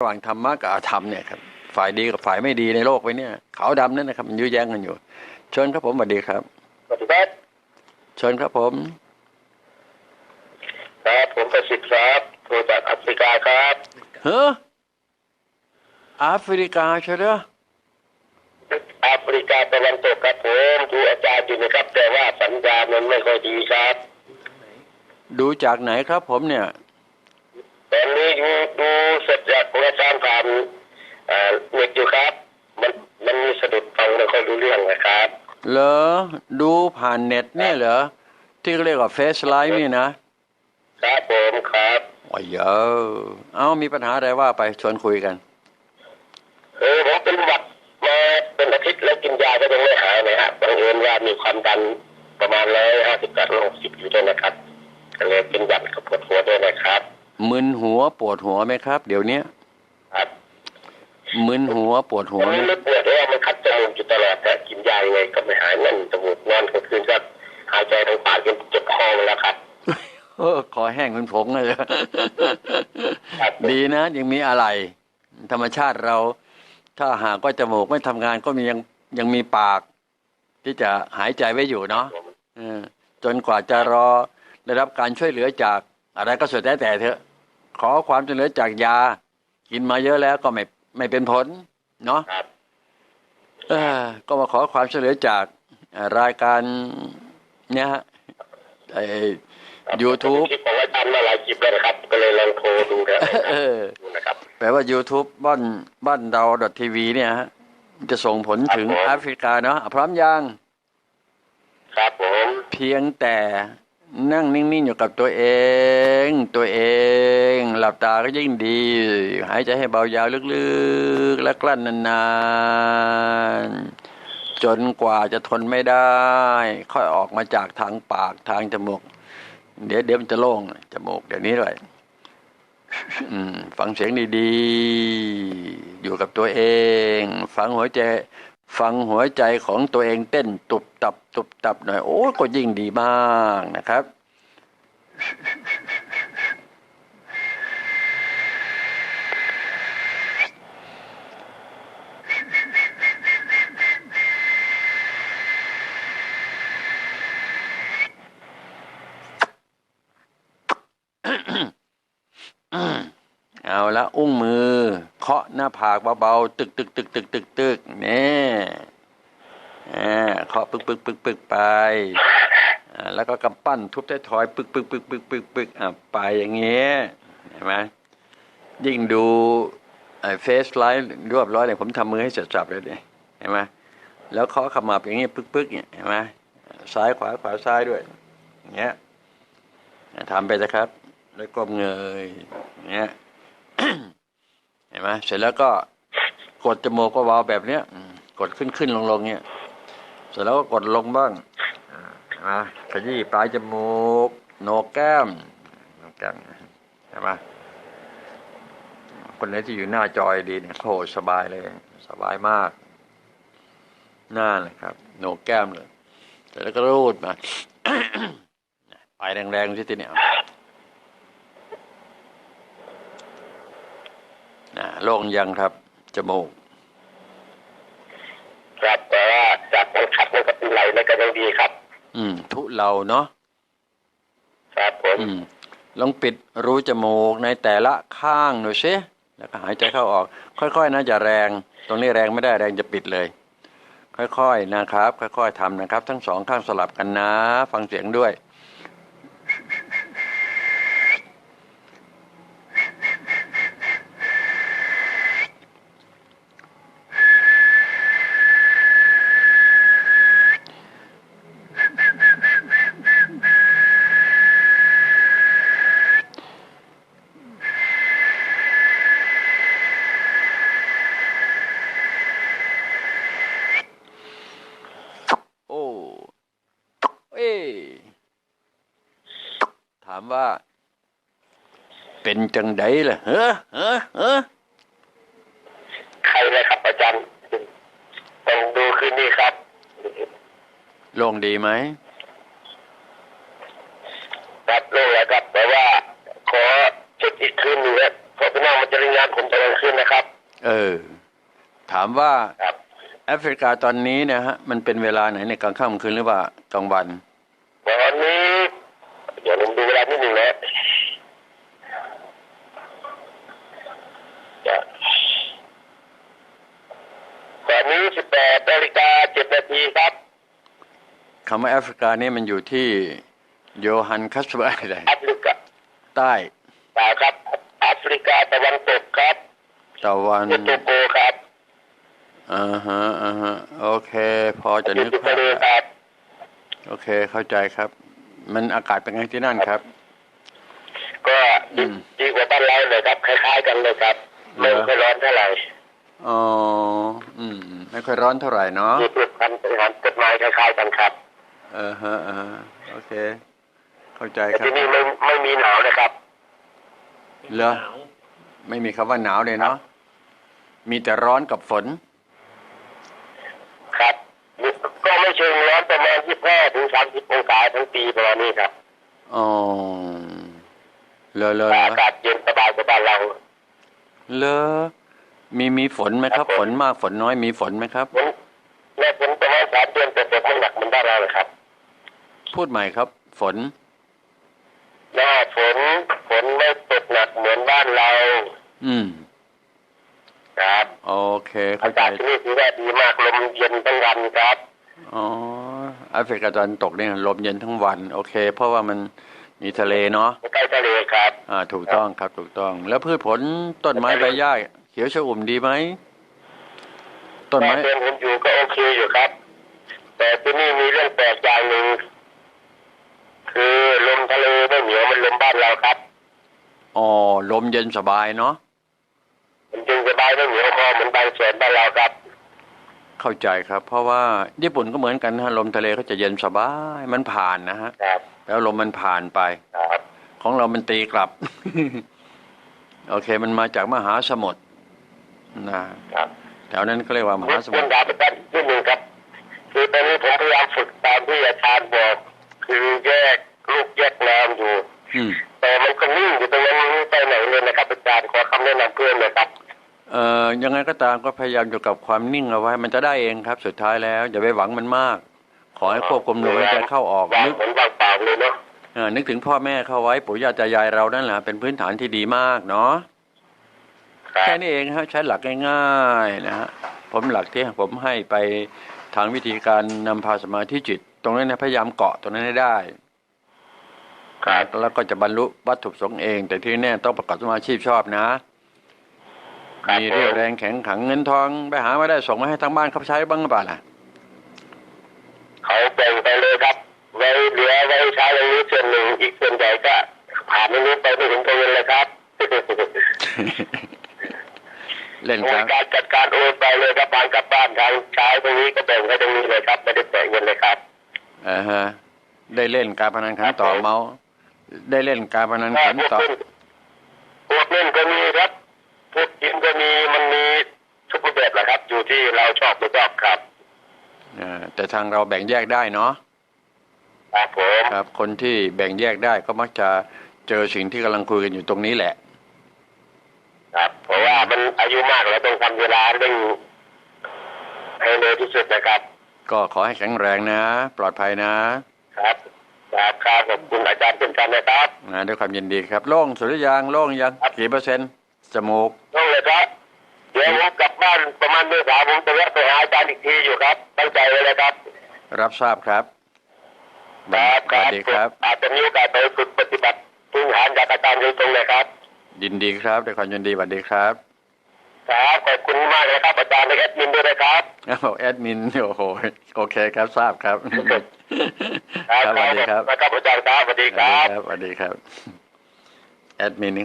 ระหว่างธรรมะกับอาธรรมเนี่ยครับฝ่ายดีกับฝ่ายไม่ดีในโลกไปเนี่ยขาวดำนั่นนะครับมันยื้อแย้งกันอยู่ เชิญครับผมสวัสดีครับปฏิบัติเชิญครับผมครับผมประสิทธิ์ครับโทรจากแอฟริกาครับเฮ้อแอฟริกาใช่ไหมแอฟริกาตะวันตกครับผมดูอาจารย์อยู่นะครับ แต่ว่าสัญญาณมันไม่ค่อยดีครับ ดูจากไหนครับผมเนี่ย ตอนนี้อยู่ดูสดจากของอาจารย์ผ่านเอ่อเน็ตอยู่ครับ มันมันมีสะดุดฟังไม่ค่อยรู้เรื่องนะครับ เหรอ ดูผ่านเน็ตเนี่ยเหรอ ที่เขาเรียกว่าเฟซไลฟ์นี่นะ ครับผมครับโอ้ยเยอะเอามีปัญหาอะไรว่าไปชวนคุยกัน เออผมเป็นหวัดมาเป็นอาทิตย์แล้วกินยาก็ยังไม่หายนะครับบังเอิญว่ามีความดันประมาณร้อยห้าสิบแปดร้อยหกสิบอยู่ด้วยนะครับก็เลยเป็นหวัดกับปวดหัวด้วยนะครับ มึนหัวปวดหัวไหมครับ เดี๋ยวนี้ครับมึนหัวปวดหัวมันไหมไม่ปวดเพราะว่ามันคัดจมูกอยู่ตลอดแต่กินยายังไงก็ไม่หายนั่นจมูกนอนกลางคืนก็หายใจทางปากจนเจ็บคอหมดแล้วครับเออคอแห้งเป็นผงเลยครับดีนะ ยังมีอะไร ธรรมชาติเรา ถ้าหากว่าจมูกไม่ทำงานก็มียังยังมีปาก ที่จะหายใจไว้อยู่เนาะเออจนกว่าจะรอได้รับการช่วยเหลือจากอะไรก็สุดแต่แต่เถอะ ขอความช่วยเหลือจากยา กินมาเยอะแล้วก็ไม่ไม่เป็นผล เนาะครับเออก็มาขอความช่วยเหลือจากเอ่อรายการเนี่ยฮะไอ้ YouTube คลิปของอาจารย์มาหลายคลิปแล้วนะครับ ก็เลยลองโทรดูนะเออดูนะครับแปลว่า YouTube บ้านบ้านเราดอททีวีเนี่ยฮะจะส่งผลถึงครับผมแอฟริกาเนาะอะพร้อมยัง ครับผม เพียงแต่ นั่งนิ่งๆอยู่กับตัวเอง ตัวเอง หลับตาก็ยิ่งดี หายใจให้เบายาวลึกๆ และกลั้นนานๆ จนกว่าจะทนไม่ได้ ค่อยออกมาจากทางปากทางจมูก เดี๋ยวเดี๋ยวมันจะโล่งจมูกเดี๋ยวนี้ด้วยฟังเสียงดีๆ อยู่กับตัวเอง ฟังหัวใจ ฟังหัวใจของตัวเองเต้นตุบตับ ตุบตับหน่อย โอ้ก็ยิ่งดีมากนะครับ เอาละอุ้งมือ เคาะหน้าผากเบาๆตึกตึกตึกตึกตึกตึกเนี่ยอ่าเคาะปึกปึกปึกปึกไปอ่าแล้วก็กำปั้นทุบไท้ทอยปึกปึกปึกปึกปึกปึกอะไปอย่างเงี้ยเห็นไหมยิ่งดูเฟซไลฟ์รวบร้อยเนี่ยผมทำมือให้จับเลยเนี่ยเห็นไหมแล้วเคาะขมับอย่างเงี้ยปึกปึกเนี่ยเห็นไหมซ้ายขวาขวาซ้ายด้วยอย่างเงี้ยทำไปนะครับ แล้วก้มเงยอย่างเงี้ย เห็นไหมเสร็จแล้วก็กดจมูกก็เบาแบบเนี้ยกดขึ้นขึ้นลงลงเนี้ยเสร็จแล้วก็กดลงบ้างอ่าขยี้ปลายจมูกโหนกแก้มโหนกแก้มเห็นไหมคนไหนที่อยู่หน้าจอยดีเนี่ยโอ้โหสบายเลย สบายมากหน้าเลยครับโหนกแก้มเลยเสร็จแล้วก็รูดมา ไปแรงๆที่ทีเนี่ย นะ โล่งยังครับ จมูก ครับแต่ว่าจากมันขัดมันก็เป็นไหลมันก็ยังดีครับ อืม ทุเราเนาะครับผมอืมลองปิดรูจมูกในแต่ละข้างหน่อยสิแล้วก็หายใจเข้าออก ค่อยๆนะอย่าแรง ตรงนี้แรงไม่ได้แรงจะปิดเลย ค่อยๆนะครับ ค่อย ๆทำนะครับ ทั้งสองข้างสลับกันนะ ฟังเสียงด้วย โอ้ เอ้ยถาม ว่า เป็นจังไดล่ะเฮ้อเฮ้อเฮ้อใครนะครับอาจารย์ต้องดูคืนนี้ครับโล่งดีไหมครับโล่งแล้วครับแต่ว่า ขอเช็คอีกคืนหนึงครับเพราะพี่น้องมันจะรายงานผมตอนกลางคืนนะครับ เออ ถามว่าครับแอฟริกาตอนนี้เนะฮะ มันเป็นเวลาไหนในกลางค่ำกลางคืนหรือว่ากลางวันวันนี้ เดี๋ยวผมดูเวลานิดหนึ่งนะจะตอนนี้สิบแปดนาฬิกาเจ็ดนาทีครับ คำว่าแอฟริกานี่มันอยู่ที่โยฮันคัสเบอร์อะไรแอฟริกาใต้ตาครับแอฟริกาตะวันตกครับ ตะวันเอโตโกครับอ่าฮะอ่าฮะโอเค พอจะนึกอยู่ภาทะพเลแล้วครับโอเคเข้าใจครับ มันอากาศเป็นไงที่นั่นครับ ก็ดีอืมดีกว่าบ้านเราเลยครับคล้ายๆกันเลยครับเหรอไม่ค่อยร้อนเท่าไหร่อ๋ออืมอืม ไม่ค่อยร้อนเท่าไหร่เนาะมีพืชพันธุ์เป็นอาหารต้นไม้คล้ายๆกันครับเออฮะเออฮะโอเค เข้าใจแต่ครับ ที่นี่ไม่ไม่มีหนาวนะครับ เหรอไม่มีคำว่าหนาวเลยเนาะมีแต่ร้อนกับฝน ครับ ก็ไม่เชิงร้อนประมาณยี่ห้าถึงสามสิบองศาทั้งปีประมาณนี้ครับอ๋อเลอเลอแต่อากาศเย็นสบายกว่าบ้านเราเลอมีมีฝนไหมครับ ฝนมากฝนน้อยมีฝนไหมครับฝน พูดใหม่ครับ ฝนหน้าฝนฝนไม่ตกหนักเหมือนบ้านเรา อืม ครับ โอเคอาเข้าใจ กาศที่นี่ถือว่าดีมากลมเย็นทั้งวันครับ อ๋อแอฟริกาตะวันตกเนี่ยลมเย็นทั้งวัน โอเค เพราะว่ามันมีทะเลเนาะใกล้ทะเลครับ อ่า ถูกต้องครับถูกต้อง แล้วพืชผลต้นไม้ใบหญ้าเขียวชอุ่มดีไหมต้นแต่ไม้ เพื่อนผมอยู่ก็โอเคอยู่ครับ แต่ที่นี่มีเรื่องแปลกอย่างหนึ่งคือลมทะเลไม่เหนียวมันลมบ้านเราครับอ๋อลมเย็นสบายเนาะมันจึงสบายไม่เหนียวคอเหมือนบางแสนบ้านเราครับ เข้าใจครับ เพราะว่าญี่ปุ่นก็เหมือนกันนะฮะลมทะเลเขาจะเย็นสบายมันผ่านนะฮะครับ แล้วลมมันผ่านไปครับของเรามันตีกลับ โอเค มันมาจากมหาสมุทรนะครับแถวนั้นก็เรียกว่ามหาสมุเรื่ทองรดาวเป็นนิดหนึ่งครับ คือตอนนี้ผมพยายามฝึกตามที่อาจารย์บอก คือแยกลูกแยกนามอยู่อืม แต่มันก็นิ่งอยู่ตรงนั้นไม่ไปไหนเลยนะครับอาจารย์ขอคำแนะนำเพื่อนเลยครับเอ่อยังไงก็ตามก็พยายามอยู่กับความนิ่งเอาไว้ มันจะได้เองครับ สุดท้ายแล้วอย่าไปหวังมันมาก ขอให้ควบคุมลมหายใจเข้าออกวางนึกเหมือนวางเปล่าเลยเนาะเอ่อนึกถึงพ่อแม่เข้าไว้ปู่ย่าตายายเรานั่นแหละเป็นพื้นฐานที่ดีมากเนาะครับแค่นี้เองฮะใช้หลักง่ายๆนะฮะผมหลักที่ผมให้ไปทางวิธีการนำพาสมาธิจิต ตรงนั้นนะพยายามเกาะตรงนั้นให้ได้ ครับแล้วก็จะบรรลุวัตถุประสงค์เอง แต่ที่แน่ต้องประกอบสมาชีพชอบนะ มีเรี่ยวแรงแข็งขังเงินทองไปหามาได้ส่งมาให้ทางบ้านเขาใช้บ้างหรือเปล่าล่ะเขาแบ่งไปเลยครับ ไว้เหลือไว้ใช้ตรงนี้ส่วนหนึ่งอีกส่วนใหญ่ก็ผ่านตรงนี้ไปไม่ถึงตัวเงินเลยครับเล่นโดคยรับการจัดการโอนไปเลยครับบ้านกลับบ้านทางใช้ตรงนี้ก็แบ่งให้ตรงนี้เลยครับไม่ได้แบ่งเงินเลยครับอ่าฮะได้เล่นการพนันขันต่อเมา ได้เล่นการพนันถ้าขันพวกต่อเล่นพวกเล่นก็มีครับพวกกินก็มีมันมีทุกรูปแบบแหละครับ อยู่ที่เราชอบไม่ชอบครับเอ่อแต่ทางเราแบ่งแยกได้เนาะครับผมครับ คนที่แบ่งแยกได้ก็มักจะเจอสิ่งที่กำลังคุยกันอยู่ตรงนี้แหละ ครับเพราะว่ามันอายุมากแล้วต้องทำเวลาเร่งให้เร็วที่สุดนะครับ ก็ขอให้แข็งแรงนะ ปลอดภัยนะ ครับครับครับขอบคุณอาจารย์เช่นกันนะครับนะด้วยความยินดีครับโล่งสุดหรือยังโล่งยังครับกี่เปอร์เซ็นต์จมูกต้องเลยครับ เดี๋ยวผมกลับบ้านประมาณเมื่อสามผมจะแวะไปหาอาจารย์อีกทีอยู่ครับตั้งใจไว้เลยครับ รับทราบครับครับสวัสดีครับอาจจะมีโอกาสไปฝึกปฏิบัติพื้นฐานจากอาจารย์โดยตรงเลยครับ ยินดีครับด้วยความยินดีสวัสดีครับครับขอบคุณมากนะครับอาจารย์และแอดมินด้วยนะครับอ้าวแอดมินโอ้โหโอเคครับทราบครับ ครับครับสวัสดีครับนะครับอาจารย์ครับสวัสดีครับสวัสดีครับ แอดมินนี่